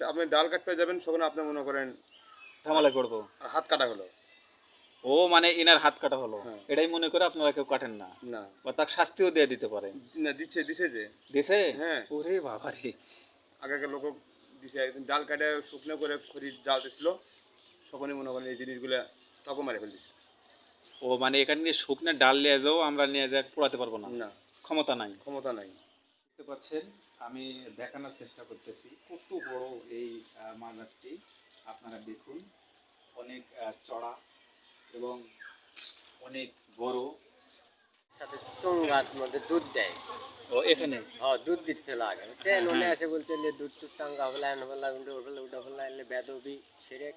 আপনি ডাল কাটতে যাবেন সেখানে আপনি মনে করেন ঝামেলা করব হাত কাটা হলো। ও মানে ইনার হাত কাটা হলো। হ্যাঁ। এটাই মনে করে আপনারা কেউ কাটেন না। না। বা তাকে শাস্তিও দিয়ে দিতে পারে। না দিচ্ছে দিছে যে। দিছে? হ্যাঁ। ওরে বাবা রে আগেকার লোক দিছে একদিন ডাল কাটে শুকনো করে খড়ি জ্বালতেছিল। সকলে মনে করেন এই জিনিসগুলো তখন মারে ফেলতেছে। ও মানে এখানে দিয়ে শুকনো ডাল নিয়ে যাও আমরা নিয়ে যা পোড়াতে পারব না। না। ক্ষমতা নাই। ক্ষমতা নাই। দেখতে পাচ্ছেন আমি দেখানোর চেষ্টা করতেছি। কত বড় এই মাজারটি। আপনারা দেখুন অনেক চড়া এবং অনেক বড়। সাথে চুঙ্গার মধ্যে দুধ দেয়। ও এখানে? হ্যাঁ দুধ দিচ্ছিল আগে। ট্রেন উনি আসে বলতে দুধ টুধ টাঙ্গা ফেলা এনে ফেলা উঠে ফেলা উঠে ফেলা এলে বেদবি সেরে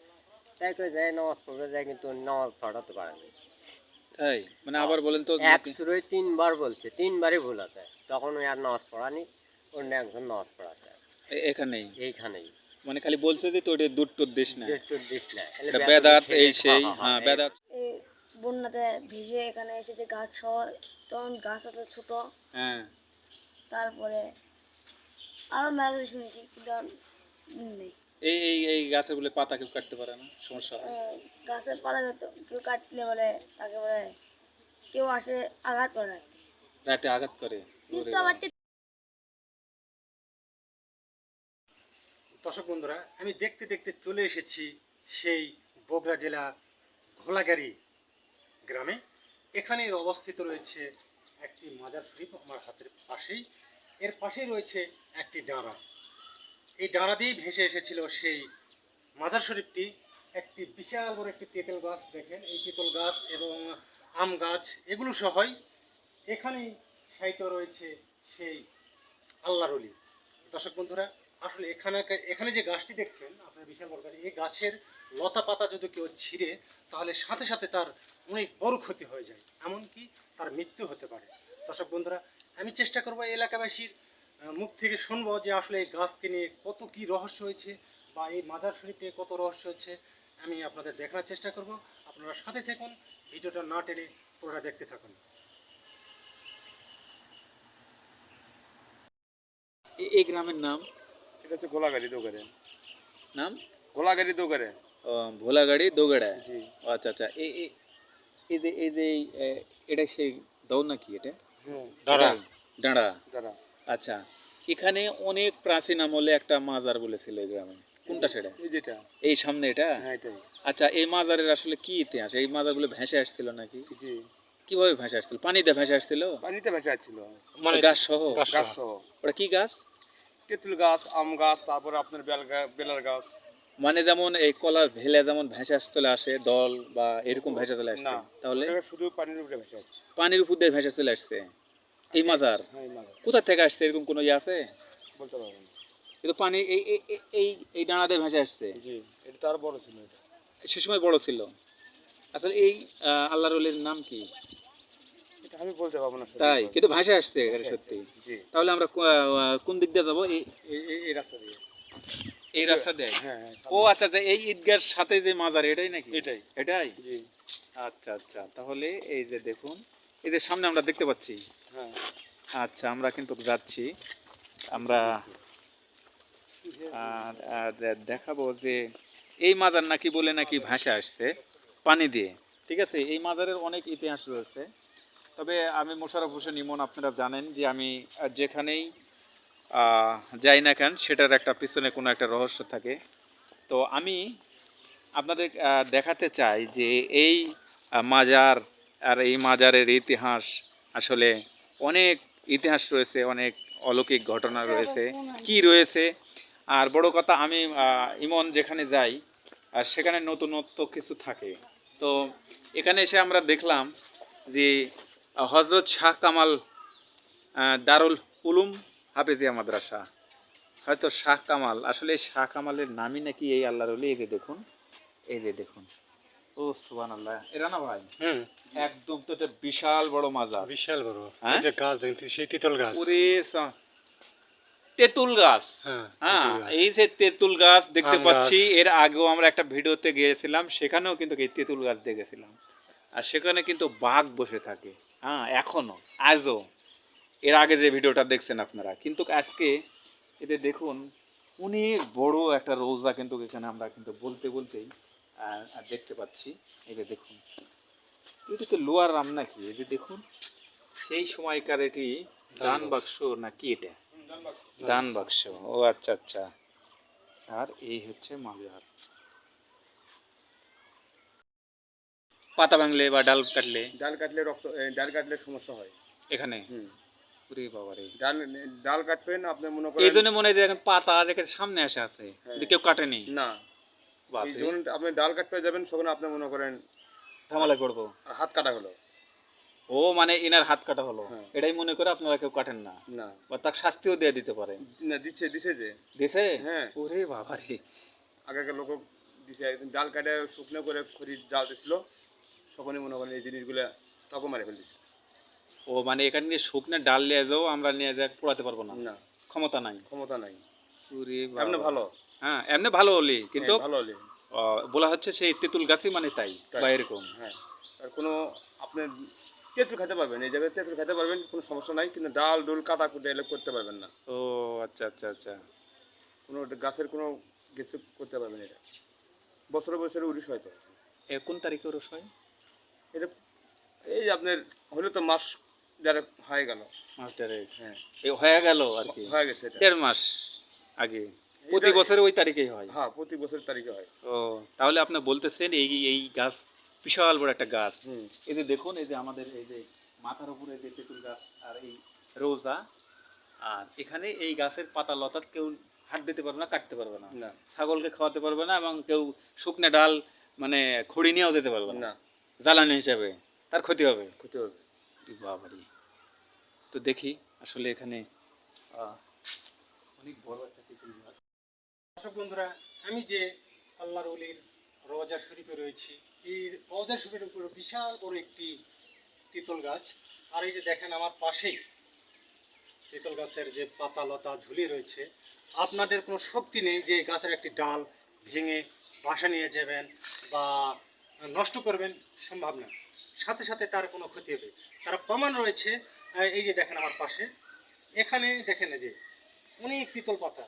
তাই করে যায় নামাজ যায় কিন্তু নামাজ পড়াতে পারেনি তাই? মানে আবার বলেন তো এক তিনবার বলছে তিনবারই ভুল আছে। তখন ওই আর নামাজ পড়ানি অন্য একজন নামাজ পড়াতে এখানেই? এইখানেই। মানে খালি বলছে যে তোর দুধ টুধ দিস না। দুধ টুধ না। এলে এটা বেদবি বেদাত এই সেই হ্যাঁ, বেদাত। বন্যাতে ভিজে এখানে এসেছে গাছ তখন গাছ এত ছোট। হ্যাঁ। তারপরে আরও মেলা শুনেছি কিন্তু নেই। এই এই এই গাছের বলে পাতা কেউ কাটতে পারে না সমস্যা হয়। গাছের পাতা কেউ- কেউ কাটলে বলে তাকে বলে কেউ আসে আঘাত করে। রাতে আঘাত করে। দর্শক বন্ধুরা, আমি দেখতে দেখতে চলে এসেছি সেই বগুড়া জেলা ঘোলাগাড়ি গ্রামে। এখানে অবস্থিত রয়েছে একটি মাজার শরীফ, আমার হাতের পাশেই। এর পাশেই রয়েছে একটি ডাঁড়া। এই ডাঁড়া দিয়েই ভেসে এসেছিল সেই মাজার শরীফটি। একটি বিশাল বড় একটি তেঁতুল গাছ, দেখেন, এই তেঁতুল গাছ এবং আম গাছ, এগুলো সহই এখানেই সাহিত্য রয়েছে সেই আল্লাহর দর্শক বন্ধুরা আসলে এখানে এখানে যে গাছটি দেখছেন, আপনার বিশাল বড় গাছ, এই গাছের লতা পাতা যদি কেউ ছিঁড়ে, তাহলে সাথে সাথে তার অনেক বড় ক্ষতি হয়ে যায়, এমনকি তার মৃত্যু হতে পারে। দর্শক বন্ধুরা, আমি চেষ্টা করব এলাকাবাসীর মুখ থেকে শুনব যে আসলে এই গাছকে নিয়ে কত কি রহস্য হয়েছে বা এই মাজার শরীফে কত রহস্য হচ্ছে আমি আপনাদের দেখানোর চেষ্টা করব। আপনারা সাথে থাকুন, ভিডিওটা না টেনে পুরোটা দেখতে থাকুন। এই গ্রামের নাম এটা হচ্ছে গোলাগাড়ি দোকানে। নাম? গোলাগাড়ি দোকানে। ভোলাগাড়ি দোগাড়া জি। আচ্ছা আচ্ছা। এই এই- যে এই যে এটা সেই দৌড় নাকি এটা? দাঁড়া। ডাঁড়া আচ্ছা এখানে অনেক প্রাচীন আমলে একটা মাজার বলেছিল এই গ্রামে। কোনটা সেটা? এই যেটা। এই সামনে এটা? হ্যাঁ আচ্ছা এই মাজারের আসলে কি ইতিহাস? এই মাজারগুলো ভেসে আসছিল নাকি? জি। কীভাবে ভেসে আসছিল? পানিতে ভেসে আসছিল? পানিতে ভেসে আসছিল। মানে গাছ সহ গাছ সহ ওটা কি গাছ? তেঁতুল গাছ আম গাছ তারপরে আপনার বেল বেলার গাছ। মানে যেমন এই কলার ভেলে যেমন ভেসে চলে আসে দল বা এরকম ভেসে চলে আসছে তাহলে? শুধু পানির উপরে ভেসে আসছে। পানির উপর দিয়ে ভেসে চলে আসছে। এই মাজার? হ্যাঁ এই মাঝে কোথা থেকে আসছে? এরকম কোনো ইয়ে আছে? বলতে পারব না। কিন্তু পানি এই এই- এই- ডানা দিয়ে ভেসে আসছে। জি এটা তো আরও বড় ছিল এটা। সে সময় বড় ছিল। আসলে এই আল্লাহর ওলির নাম কি? এটা আমি বলতে পারব না তাই? কিন্তু ভাসে আসছে এখানে সত্যি। তাহলে আমরা কোন দিক দিয়ে যাব? এই রাস্তা দিয়ে। এই রাস্তা দেয়? হ্যাঁ হ্যাঁ ও আচ্ছা আচ্ছা এই ঈদগার সাথে যে মাজার এটাই নাকি? এটাই। এটাই? জি। আচ্ছা আচ্ছা তাহলে এই যে দেখুন এই যে সামনে আমরা দেখতে পাচ্ছি। হ্যাঁ। আচ্ছা আমরা কিন্তু যাচ্ছি। আমরা দেখাবো যে এই মাজার নাকি বলে নাকি ভাষা আসছে পানি দিয়ে। ঠিক আছে? এই মাজারের অনেক ইতিহাস রয়েছে। তবে আমি মোশারফ হোসেন ইমন, আপনারা জানেন যে আমি যেখানেই যাই না কেন, সেটার একটা পিছনে কোনো একটা রহস্য থাকে। তো আমি আপনাদের দেখাতে চাই যে এই মাজার আর এই মাজারের ইতিহাস আসলে অনেক ইতিহাস রয়েছে, অনেক অলৌকিক ঘটনা রয়েছে। কি রয়েছে? আর বড় কথা, আমি ইমন যেখানে যাই, আর সেখানে নতুনত্ব কিছু থাকে। তো এখানে এসে আমরা দেখলাম যে হজরত শাহ কামাল দারুল উলুম হাফেজিয়া মাদ্রাসা। হয়তো শাহ কামাল আসলে শাহ কামালের নামই নাকি এই আল্লাহর এই যে দেখুন এই যে দেখুন। ও সুবান আল্লাহ এরা না ভাই? একদম তো এটা বিশাল বড় মাজার। বিশাল বড়। হ্যাঁ? যে গাছ দেখেন সেই তিতল গাছ। ওরে তেঁতুল গাছ। হ্যাঁ হ্যাঁ। এই যে তেঁতুল গাছ দেখতে পাচ্ছি এর আগেও আমরা একটা ভিডিওতে গিয়েছিলাম সেখানেও কিন্তু এই তেঁতুল গাছ দেখেছিলাম। আর সেখানে কিন্তু বাঘ বসে থাকে। হ্যাঁ এখনও আজও। এর আগে যে ভিডিওটা দেখছেন আপনারা কিন্তু আজকে এতে দেখুন অনেক বড় একটা রোজা কিন্তু এখানে আমরা কিন্তু বলতে বলতেই আর দেখতে পাচ্ছি। যে দেখুন এটা তো লোয়ার রাম নাকি? যে দেখুন সেই সময়কার এটি দান বাক্স না কি এটা? দান বাক্স। ও আচ্ছা আচ্ছা। আর এই হচ্ছে মাজার। পাতা ভাঙলে বা ডাল কাটলে? ডাল কাটলে রক্ত ডাল কাটলে সমস্যা হয়। এখানে? ডাল ডাল কাটবেন আপনি মনে এই জন্য মনে হয় দেখেন পাতা দেখেন সামনে আসে আছে। কেউ কাটেনি। না। যখন আপনি ডাল কাটতে যাবেন তখন আপনি মনে করেন ঝামেলা করব। হাত কাটা হলো। ও মানে এনার হাত কাটা হলো। হ্যাঁ। এটাই মনে করে আপনারা কেউ কাটেন না। না। বা তাকে শাস্তিও দিয়ে দিতে পারে না দিচ্ছে দিছে যে। দিছে? হ্যাঁ। ওরে বাবারে। আগেকার লোক দিছে ডাল কাটে শুকনো করে খড়ি জ্বালতেছিল সকলে মনে করেন এই জিনিসগুলো তখন মারে ফেলতেছে। ও মানে এখান দিয়ে শুকনো ডাল নিয়ে যাও আমরা নিয়ে যা পোড়াতে পারব না। না। ক্ষমতা নাই। ক্ষমতা নাই। এমনি ভালো। হ্যাঁ এমনি ভালো হলি কিন্তু হ্যাঁ, ভালো হলে। বলা হচ্ছে সেই তেঁতুল গাছই মানে তাই। বা এরকম। হ্যাঁ আর কোনো আপনি তেঁতুল খেতে পারবেন এই জায়গায় তেঁতুল খেতে পারবেন কোনো সমস্যা নাই কিন্তু ডাল ডুল কাটা কুটে এলে করতে পারবেন না। ও আচ্ছা আচ্ছা আচ্ছা। কোনো গাছের কোনো কিছু করতে পারবেন এটা। বছরে বছরে উড়িষ হয়তো এ কোন তারিখে ওরস হয়? এটা এই যে আপনার হলে তো মাস যারা হয়ে গেল। মাস্টারে হ্যাঁ। এ হয়ে গেল আর কি। হয়ে গেছে এটা। দেড় মাস আগে। প্রতি এটা- ওই তারিখেই হয়। হ্যাঁ প্রতি বছর তারিখে হয়। ও তাহলে আপনি বলতেছেন এই এই গাছ বিশাল বড় একটা গাছ। এই যে দেখুন এই যে আমাদের এই যে মাথার উপরে যে তেঁতুল গাছ আর এই রোজা আর এখানে এই গাছের পাতা লতা কেউ হাত দিতে পারবে না কাটতে পারবে না। না। ছাগলকে খাওয়াতে পারবে না এবং কেউ শুকনো ডাল মানে খড়ি নিয়েও যেতে পারবে না। জ্বালানি হিসাবে তার ক্ষতি হবে। ক্ষতি হবে। বাবারি। তো দেখি আসলে এখানে অনেক বড় একটা দর্শক বন্ধুরা আমি যে আল্লাহর উলির রওজা শরীফে রয়েছি এই রওজা শরীফের উপরে বিশাল বড় একটি তিতল গাছ। আর এই যে দেখেন আমার পাশেই তিতল গাছের যে পাতা লতা ঝুলে রয়েছে আপনাদের কোনো শক্তি নেই যে গাছের একটি ডাল ভেঙে বাসা নিয়ে যাবেন বা নষ্ট করবেন সম্ভব না। সাথে সাথে তার কোনো ক্ষতি হবে। তার প্রমাণ রয়েছে এই যে দেখেন আমার পাশে। এখানে দেখেন যে অনেক পিতল পাতা।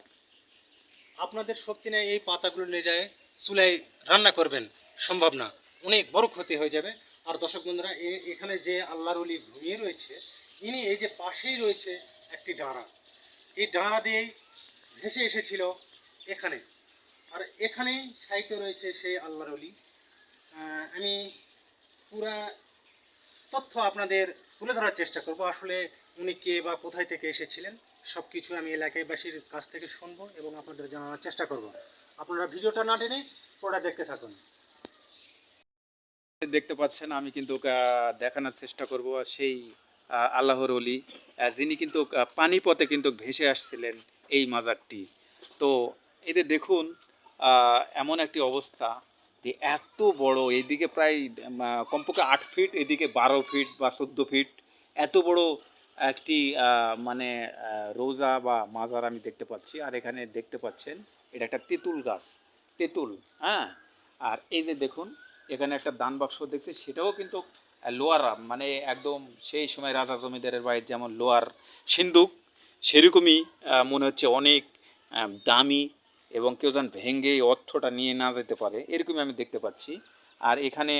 আপনাদের শক্তি নেই এই পাতাগুলো নিয়ে যায় চুলায় রান্না করবেন সম্ভব না। অনেক বড় ক্ষতি হয়ে যাবে। আর দর্শক বন্ধুরা এখানে যে আল্লাহর অলি ঘুমিয়ে রয়েছে ইনি এই যে পাশেই রয়েছে একটি ডাঁড়া। এই ডাঁড়া দিয়েই ভেসে এসেছিল এখানে। আর এখানেই সাহিত্য রয়েছে সেই আল্লাহর আহ, আমি পুরা তথ্য আপনাদের তুলে ধরার চেষ্টা করব। আসলে উনি কে বা কোথায় থেকে এসেছিলেন সব কিছু আমি এলাকাবাসীর কাছ থেকে শুনব এবং আপনাদের জানানোর চেষ্টা করব। আপনারা ভিডিওটা না টেনে পুরোটা দেখতে থাকুন। দেখতে পাচ্ছেন, আমি কিন্তু দেখানোর চেষ্টা করব। সেই আল্লাহর অলি যিনি কিন্তু পানিপথে কিন্তু ভেসে আসছিলেন এই মাজারটি। তো এতে দেখুন এমন একটি অবস্থা। যে এত বড়, এদিকে প্রায় কমপক্ষে আট ফিট এদিকে বারো ফিট বা চোদ্দ ফিট এত বড় একটি মানে রোজা বা মাজার আমি দেখতে পাচ্ছি। আর এখানে দেখতে পাচ্ছেন, এটা একটা তেঁতুল গাছ, তেঁতুল হ্যাঁ? আর এই যে দেখুন, এখানে একটা দান বাক্স দেখছি, সেটাও কিন্তু লোয়ার মানে একদম সেই সময় রাজা জমিদারের বাড়ির যেমন লোয়ার সিন্দুক সেরকমই মনে হচ্ছে অনেক দামি এবং কেউ যেন ভেঙে অর্থটা নিয়ে না যেতে পারে, এরকমই আমি দেখতে পাচ্ছি। আর এখানে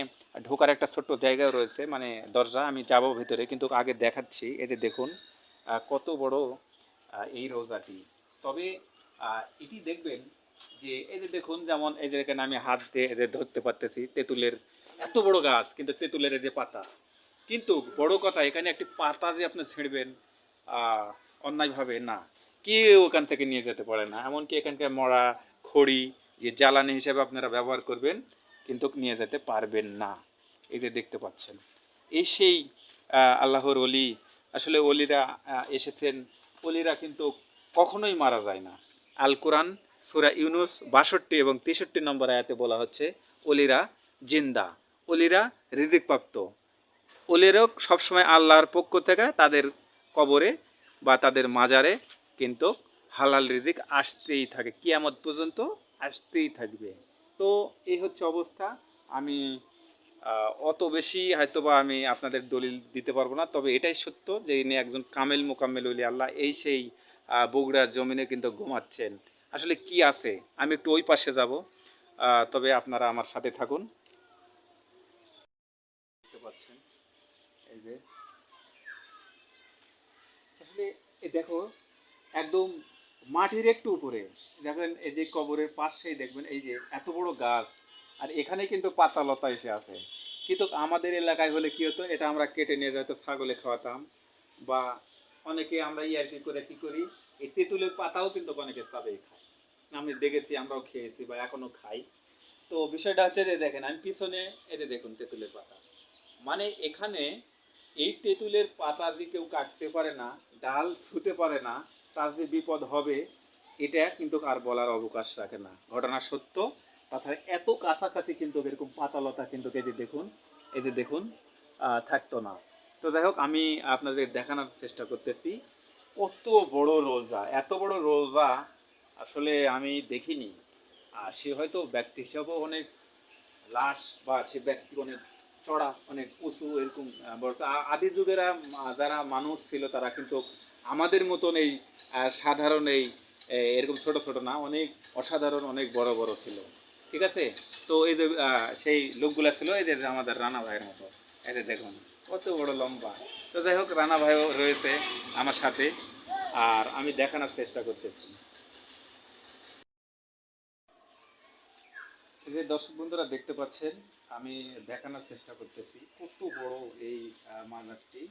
ঢোকার একটা ছোট্ট জায়গাও রয়েছে মানে দরজা, আমি যাব ভিতরে, কিন্তু আগে দেখাচ্ছি। এতে দেখুন কত বড় এই রোজাটি। তবে এটি দেখবেন যে, এই যে দেখুন, যেমন এই যে এখানে আমি হাত দিয়ে এদের ধরতে পারতেছি, তেঁতুলের এত বড় গাছ, কিন্তু তেঁতুলের যে পাতা। কিন্তু বড় কথা, এখানে একটি পাতা যে আপনি ছিঁড়বেন অন্যায়ভাবে না। কেউ ওখান থেকে নিয়ে যেতে পারে না। এমনকি এখানকার মরা, খড়ি যে জ্বালানি হিসেবে আপনারা ব্যবহার করবেন, কিন্তু নিয়ে যেতে পারবেন না। এই যে দেখতে পাচ্ছেন। এই সেই আল্লাহর অলি আসলে অলিরা এসেছেন। অলিরা কিন্তু কখনোই মারা যায় না। আল কোরআন সুরা ইউনুস, বাষট্টি এবং তেষট্টি নম্বর আয়াতে বলা হচ্ছে অলিরা জিন্দা। অলিরা রিজিক প্রাপ্ত অলিরাও সবসময় আল্লাহর পক্ষ থেকে তাদের কবরে বা তাদের মাজারে কিন্তু হালাল রিজিক আসতেই থাকে, কিয়ামত পর্যন্ত আসতেই থাকবে। তো এই হচ্ছে অবস্থা। আমি অত বেশি হয়তোবা আমি আপনাদের দলিল দিতে পারব না, তবে এটাই সত্য যে ইনি একজন কামেল মোকাম্মেল উলি আল্লাহ এই সেই বগুড়ার জমিনে কিন্তু ঘুমাচ্ছেন। আসলে কি আছে? আমি একটু ওই পাশে যাব তবে আপনারা আমার সাথে থাকুন। দেখতে পাচ্ছেন, এই যে। আসলে দেখো একদম মাটির একটু উপরে। দেখবেন এই যে কবরের পাশেই দেখবেন এই যে এত বড় গাছ, আর এখানে কিন্তু পাতা লতা এসে আছে। কিন্তু আমাদের এলাকায় হলে কি হতো, এটা আমরা কেটে নিয়ে যেত ছাগলে খাওয়াতাম, বা অনেকে আমরা ইয়ার্কি করে কি করি, এই তেঁতুলের পাতাও কিন্তু অনেকে চাবেই খায়। আমি দেখেছি, আমরাও খেয়েছি বা এখনও খাই। তো বিষয়টা হচ্ছে যে দেখেন, আমি পিছনে যে দেখুন তেঁতুলের পাতা। মানে এখানে এই তেঁতুলের পাতা যে কেউ কাটতে পারে না, ডাল ছুতে পারে না তার যে বিপদ হবে, এটা কিন্তু আর বলার অবকাশ রাখে না। ঘটনা সত্য। তাছাড়া এত কাছাকাছি কিন্তু এরকম পাতালতা কিন্তু এই যে দেখুন, এই যে দেখুন থাকতো না। তো যাই হোক, আমি আপনাদের দেখানোর চেষ্টা করতেছি। কত বড় রোজা, এত বড় রোজা আসলে আমি দেখিনি। আর সে হয়তো ব্যক্তি হিসাবেও অনেক লাশ বা সে ব্যক্তি অনেক চড়া, অনেক উঁচু এরকম আদি যুগেরা যারা মানুষ ছিল তারা কিন্তু আমাদের মতন এই সাধারণ এই এরকম ছোট ছোট না, অনেক অসাধারণ, অনেক বড় বড় ছিল। ঠিক আছে? তো এই যে সেই লোকগুলা ছিল, এই যে আমাদের রানা ভাইয়ের মতো। এই যে দেখুন, কত বড় লম্বা। তো যাই হোক, রানা ভাইও রয়েছে আমার সাথে, আর আমি দেখানোর চেষ্টা করতেছি। যে দর্শক বন্ধুরা দেখতে পাচ্ছেন, আমি দেখানোর চেষ্টা করতেছি। কত বড় এই মাজারটি,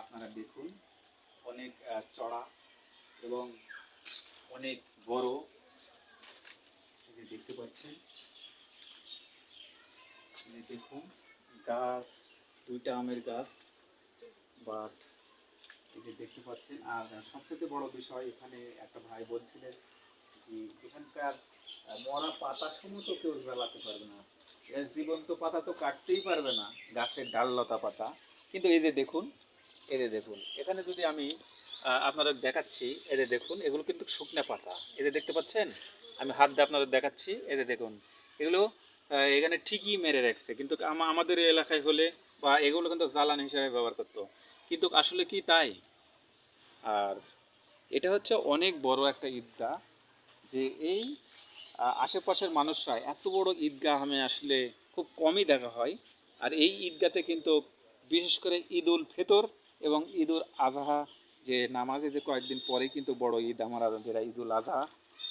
আপনারা দেখুন। অনেক চড়া এবং অনেক বড় দেখতে পাচ্ছেন। দেখুন, গাছ, দুইটা আমের গাছ, বাট যে দেখতে পাচ্ছেন। আর সবথেকে বড় বিষয় এখানে একটা ভাই বলছিলেন যে এখানকার মরা পাতা সমস্ত কেউ জ্বালাতে পারবে না। জীবন্ত পাতা তো কাটতেই পারবে না, গাছের ডাল লতা পাতা। কিন্তু এই যে দেখুন যে দেখুন, এখানে যদি আমি আপনাদের দেখাচ্ছি যে দেখুন, এগুলো কিন্তু শুকনো পাতা। যে দেখতে পাচ্ছেন? আমি হাত দিয়ে আপনাদের দেখাচ্ছি যে দেখুন। এগুলো এখানে ঠিকই মেরে রাখছে। কিন্তু আমাদের এলাকায় হলে বা এগুলো কিন্তু জ্বালানি হিসাবে ব্যবহার করতো। কিন্তু আসলে কি তাই? আর এটা হচ্ছে অনেক বড় একটা ঈদগাহ যে এই আশেপাশের মানুষরা এত বড় ঈদগাহ আমি আসলে খুব কমই দেখা হয়। আর এই ঈদগাতে কিন্তু বিশেষ করে ঈদ উল ফিতর এবং ঈদ উল আজহা যে নামাজে যে কয়েকদিন পরেই কিন্তু বড় ঈদ আমার যেটা ঈদুল আজহা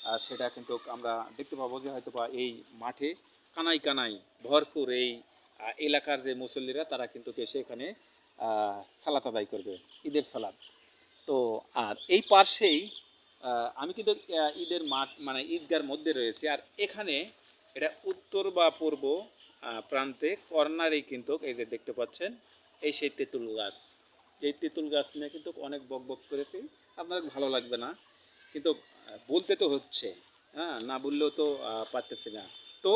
আহ, সেটা কিন্তু আমরা দেখতে পাবো যে হয়তো বা এই মাঠে কানাই কানাই ভরপুর এই এলাকার যে মুসল্লিরা তারা কিন্তু আহ, সালাত আদায় করবে ঈদের সালাত। তো আর এই পার্শ্বেই আমি কিন্তু ঈদের মাঠ মানে ঈদগার মধ্যে রয়েছে আর এখানে এটা উত্তর বা পূর্ব প্রান্তে কর্নারেই কিন্তু এই যে দেখতে পাচ্ছেন এই সেই তেঁতুল গাছ। এই তেঁতুল গাছ নিয়ে কিন্তু অনেক বক বক করেছি। আপনাদের ভালো লাগবে না। কিন্তু বলতে তো হচ্ছে। হ্যাঁ না বললেও তো পারতেছি না। তো,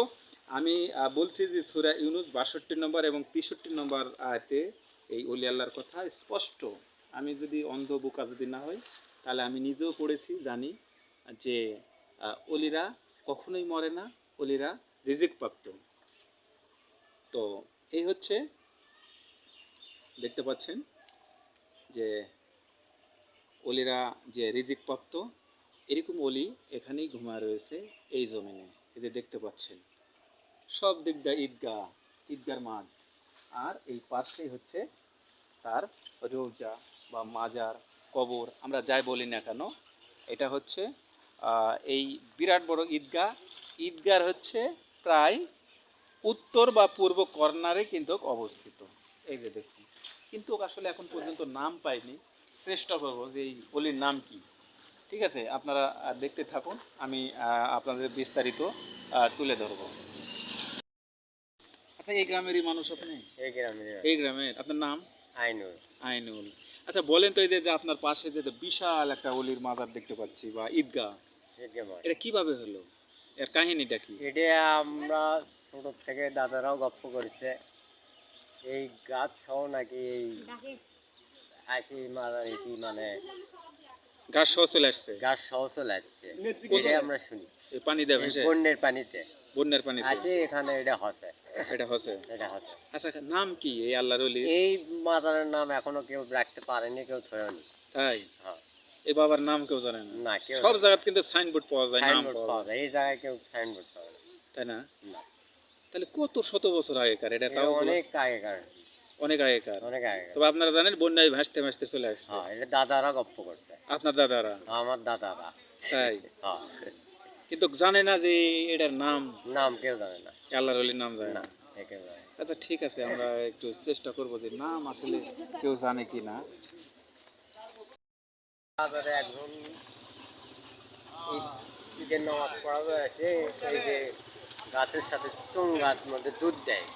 আমি বলছি যে সুরা ইউনুস বাষট্টি নম্বর এবং তেষট্টি নম্বর আয়তে এই অলি আল্লাহর কথা স্পষ্ট। আমি যদি অন্ধ বোকা যদি না হই, তাহলে আমি নিজেও পড়েছি, জানি যে অলিরা কখনোই মরে না, অলিরা রিজিক প্রাপ্ত। তো, এই হচ্ছে, দেখতে পাচ্ছেন যে অলিরা যে রিজিক প্রাপ্ত এরকম অলি এখানেই ঘুমায় রয়েছে এই জমিনে, এই যে দেখতে পাচ্ছেন। সব দিক দিয়ে ঈদগাহ ঈদগার মাঠ। আর এই পাশেই হচ্ছে তার রৌজা বা মাজার কবর, আমরা যাই বলি না কেন, এটা হচ্ছে এই বিরাট বড় ঈদগাহ। ঈদগার হচ্ছে প্রায় উত্তর বা পূর্ব কর্নারে কিন্তু অবস্থিত। এই যে দেখুন। কিন্তু আসলে এখন পর্যন্ত নাম পাইনি। চেষ্টা করব যে এই অলির নাম কি? ঠিক আছে আপনারা দেখতে থাকুন আমি আপনাদের বিস্তারিত তুলে ধরবো। আচ্ছা এই গ্রামেরই মানুষ আপনি? এই গ্রামের এই গ্রামের আপনার নাম? আইনুল। আইনুল। আচ্ছা বলেন তো এই যে আপনার পাশে যে বিশাল একটা অলির মাজার দেখতে পাচ্ছি বা ঈদগাহ। এটা কীভাবে হলো? এর কাহিনীটা কি? এটা আমরা ছোট থেকে দাদারাও গপ্প করেছে। এই গাছ সহ নাকি এই আসি মারাইছি মানে? গাছ সহ চলে আসছে। গাছ সহ চলে যাচ্ছে এটাই আমরা শুনি। এই পানি এই ভেসে বন্যের পানিতে। বন্যার পানিতে। আছে এখানে এটা হসে। এটা হচ্ছে এটা হসে। আচ্ছা নাম কি? এই আল্লাহর অলি এই মাজারের নাম এখনও কেউ রাখতে পারেনি কেউ থয়নি। তাই? হ্যাঁ। এই বাবার নাম কেউ জানে না। না কেউ সব জায়গায় কিন্তু সাইনবোর্ড পাওয়া যায় নাম পাওয়া যায়। যায়। এই জায়গায় কেউ সাইনবোর্ড পাওয়া না তাই না? না। তাহলে কত শত বছর আগেকার? এটা তাও অনেক আগেকার। অনেক আগেকার। অনেক আগেকার। তবে আপনারা জানেন বন্যায় ভাসতে ভাসতে চলে আসছে। হ্যাঁ এটা দাদারা গপ্প করছে। আপনার দাদারা? আমার দাদারা। তাই? হ্যাঁ। কিন্তু জানে না যে এটার নাম? নাম কেউ জানে না। আল্লাহর অলির নাম জানে না? না আচ্ছা ঠিক আছে আমরা একটু চেষ্টা করব যে নাম আসলে কেউ জানে কি না। একজন ঈদের নামাজ পড়াবে আছে এই যে গাছের সাথে চুন গাছ মধ্যে দুধ দেয়।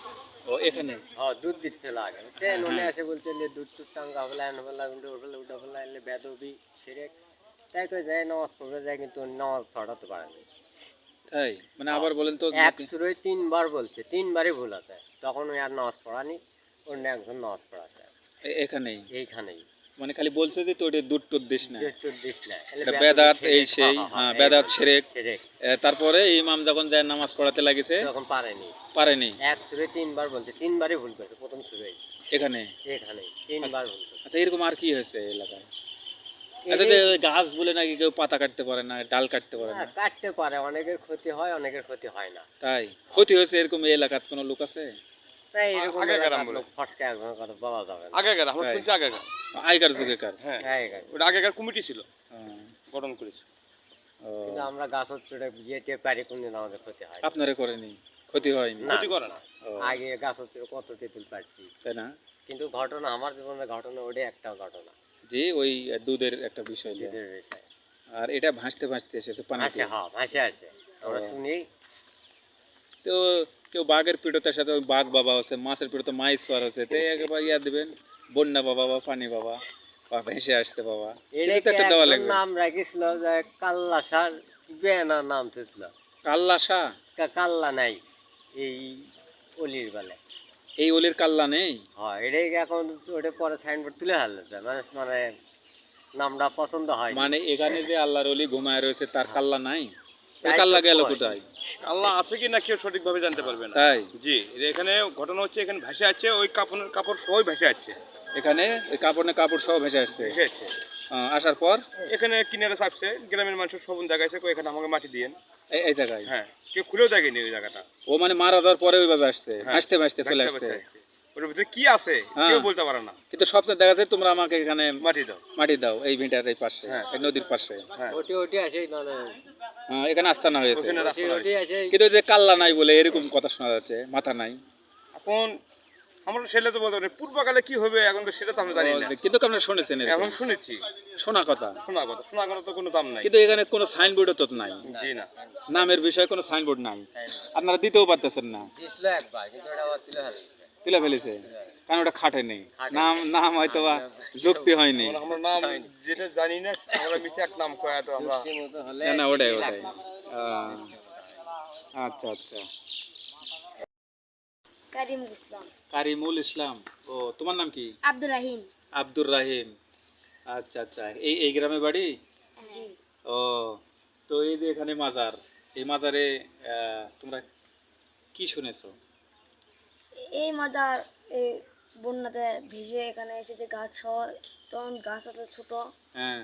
ও এখানে? হ্যাঁ দুধ দিচ্ছিল আগে ট্রেন উনি আসে বলতে দুধ টুধ টাঙ্গা ফেলা এনে ফেলা উঠে ফেলা উঠে ফেলা এলে বেদবি সেরে। তাই করে যায় নামাজ পড়বে যায় কিন্তু নামাজ পড়াতে পারেনি তাই? মানে আবার বলেন তো এক তিনবার বলছে তিনবারই ভুল আছে। তখন ওই আর নামাজ পড়ানি অন্য একজন নামাজ পড়াতে। এখানেই? এইখানেই। মানে খালি বলছে যে তো এটা দুধ টুধ দিস না। বেদাত এই সেই হ্যাঁ, হ্যাঁ, হ্যাঁ এই বেদাত। সেরেক। এ, তারপরে ইমাম যখন যায় নামাজ পড়াতে লাগিছে তখন পারেনি। পারেনি। এক সুরে তিনবার বলছে তিনবারই ভুল করেছে প্রথম সুরে। এখানে? এখানে তিনবার ভুল আচ্ছা এরকম আর কি হয়েছে এলাকায়? আচ্ছা গাছ বলে নাকি কেউ পাতা কাটতে পারে না ডাল কাটতে পারে না। হ্যাঁ, কাটতে পারে অনেকের ক্ষতি হয় অনেকের ক্ষতি হয় না। তাই? ক্ষতি হয়েছে এরকম এলাকার কোনো লোক আছে? তাই এরকম আগেকার আমলে। লোক ফটকে কথা বলা যাবে না। আগেকার আমরা শুনছি আগেকার আগেকার যুগে হ্যাঁ। আগেকার। ওটা আগেকার কমিটি ছিল। গঠন করেছে। কিন্তু আমরা গাছ চড়ে যেতে পারি কোনদিন আমাদের ক্ষতি হয় আপনারে করেনি? ক্ষতি হয়নি? ক্ষতি করে না। আগে গাছ চড়ে কত তেঁতুল পাচ্ছি তাই না? কিন্তু ঘটনা আমার জীবনের ঘটনা ওটাই একটা ঘটনা। যে ওই দুধের একটা বিষয়। ঈদের বিষয়। আর এটা ভাসতে ভাসতে এসেছে পানিতে। হ্যাঁ ভাসে আছে। আমরা। শুনি। তো কেউ বাঘের পিঠতের সাথে বাঘ বাবা আছে মাছের পিঠতে মাছ সোয়ার আছে। তো একবার ইয়া দেবেন বন্যা বাবা বা পানি বাবা বা ভেসে আসছে বাবা। এটা এটা তো একটা দেওয়া লাগবে। নাম রাখিছিল যে কাল্লা সার বেনা নাম ছিল কাল্লা শাহ কাল্লা নাই এই অলির বেলা। এই ওলির কাল্লা নেই? হ্যাঁ এটাই এখন ওটা পরে সাইনবোর্ড তুলে হারলেছে মানে মানে নামটা পছন্দ হয় মানে এখানে যে আল্লাহর অলি ঘুমায় রয়েছে তার কাল্লা নাই? কাল্লা গেল কোথায়? আল্লাহ আছে কি না কেউ সঠিকভাবে জানতে পারবে না। তাই? জি এখানে ঘটনা হচ্ছে এখানে ভেসে আছে ওই কাপড়ের কাপড় সবাই ভেসে আছে এখানে ওই কাপড় না সব ভেসে আসছে। ভেসে আসার পর? এখানে কিনারে চাপছে গ্রামের মানুষের সবন এখানে আমাকে মাটি দিয়েন। এই- জায়গায়? হ্যাঁ কেউ খুলেও দেখেনি ওই জায়গাটা। ও মানে মারা যাওয়ার পরে ওইভাবে আসছে? হ্যাঁ, হাসতে চলে আসছে। ওর ভিতরে কি আছে হ্যাঁ। কেউ বলতে পারে না। কিন্তু সবচেয়ে দেখা যায় তোমরা আমাকে এখানে মাটি দাও। মাটি দাও এই ভিটার এই পাশে হ্যাঁ। এই নদীর পাশে। হ্যাঁ। ওটি ওটি আছে হ্যাঁ, এখানে আস্তানা হয়েছে। কিন্তু যে কাল্লা নাই বলে এরকম কথা শোনা যাচ্ছে মাথা নাই। এখন আমরা সেটা তো বলতে পারি। পূর্বকালে কি হবে এখন তো সেটা তো আমরা জানি না। কিন্তু আপনারা শুনেছেন এখন শুনেছি। শোনা কথা। শোনা কথা। শোনা কথা তো কোনো দাম নাই। কিন্তু এখানে কোনো সাইনবোর্ডও তো নাই। জি না। নামের বিষয়ে কোনো সাইনবোর্ড নাই। আপনারা দিতেও পারতেছেন না। দিছিল একবার কিন্তু আবার তুলে ফেলেছে। কারণ ওটা খাটে নেই। নাম নাম হয়তো বা যুক্তি হয়নি। আমরা- আমরা নাম যেটা জানি না আমরা মিশে এক নাম কয়া তো আমরা। না না ওটাই ওটাই। আচ্ছা আচ্ছা। কারিম ইসলাম। কারিমুল ইসলাম। ও তোমার নাম কি? আব্দুর রাহিম। আব্দুর রাহিম। আচ্ছা আচ্ছা। এই এই গ্রামে বাড়ি? ও তো এই যে এখানে মাজার। এই মাজারে আহ, তোমরা কি শুনেছো? এই মাদার এই বন্যাতে ভিজে এখানে এসেছে গাছ সহ। তখন গাছ এত ছোট। হ্যাঁ।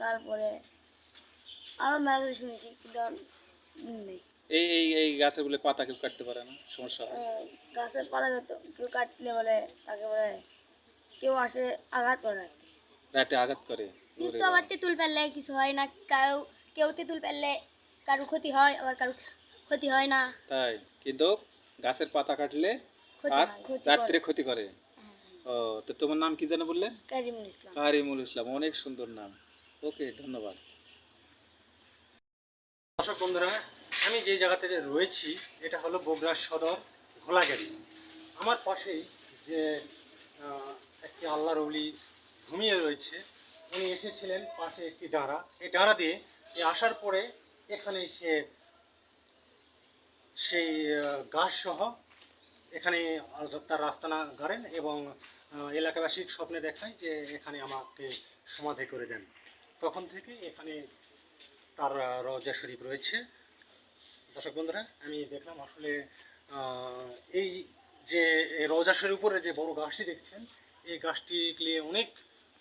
তারপরে আরও মেলা শুনেছি কিন্তু নেই। এই এই এই গাছের বলে পাতা কেউ কাটতে পারে না সমস্যা হয়। গাছের পাতা কেউ কাটলে বলে তাকে বলে কেউ আসে আঘাত করে। রাতে আঘাত করে কিন্তু আবার তেঁতুল পেলে কিছু হয় না কেউ কেউ তেঁতুল পেলে কারও ক্ষতি হয় আবার কারও ক্ষতি হয় না। তাই কিন্তু গাছের পাতা কাটলে আর রাত্রে ক্ষতি করে। ও তো তোমার নাম কি জানো বললে? কারিমুল ইসলাম। অনেক সুন্দর নাম। ওকে ধন্যবাদ। দর্শক বন্ধুরা আমি যে জায়গাতে যে রয়েছি এটা হলো বগুড়া সদর ঘোলাগাড়ি। আমার পাশেই যে আহ, একটি আল্লাহর অলি ঘুমিয়ে রয়েছে উনি এসেছিলেন পাশে একটি ডাঁড়া। এই ডাঁড়া দিয়ে আসার পরে এখানে সে সেই গাছ সহ এখানে তার রাস্তানা গাড়েন এবং আহ, এলাকাবাসীর স্বপ্নে দেখায় যে এখানে আমাকে সমাধি করে দেন। তখন থেকে এখানে তার রওজা শরীফ রয়েছে। দর্শক বন্ধুরা আমি দেখলাম আসলে এই যে রওজা শরীফ উপরে যে বড় গাছটি দেখছেন এই গাছটি নিয়ে অনেক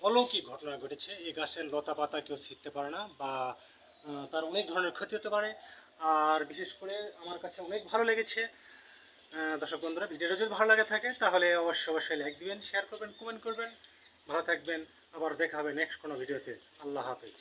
অলৌকিক ঘটনা ঘটেছে। এই গাছের লতা পাতা কেউ ছিঁড়তে পারে না বা তার অনেক ধরনের ক্ষতি হতে পারে। আর বিশেষ করে আমার কাছে অনেক ভালো লেগেছে। দর্শক বন্ধুরা, ভিডিওটা যদি ভালো লাগে থাকে, তাহলে অবশ্যই অবশ্যই লাইক দিবেন শেয়ার করবেন কমেন্ট করবেন। ভালো থাকবেন, আবার দেখা হবে নেক্সট কোনো ভিডিওতে। আল্লাহ হাফেজ।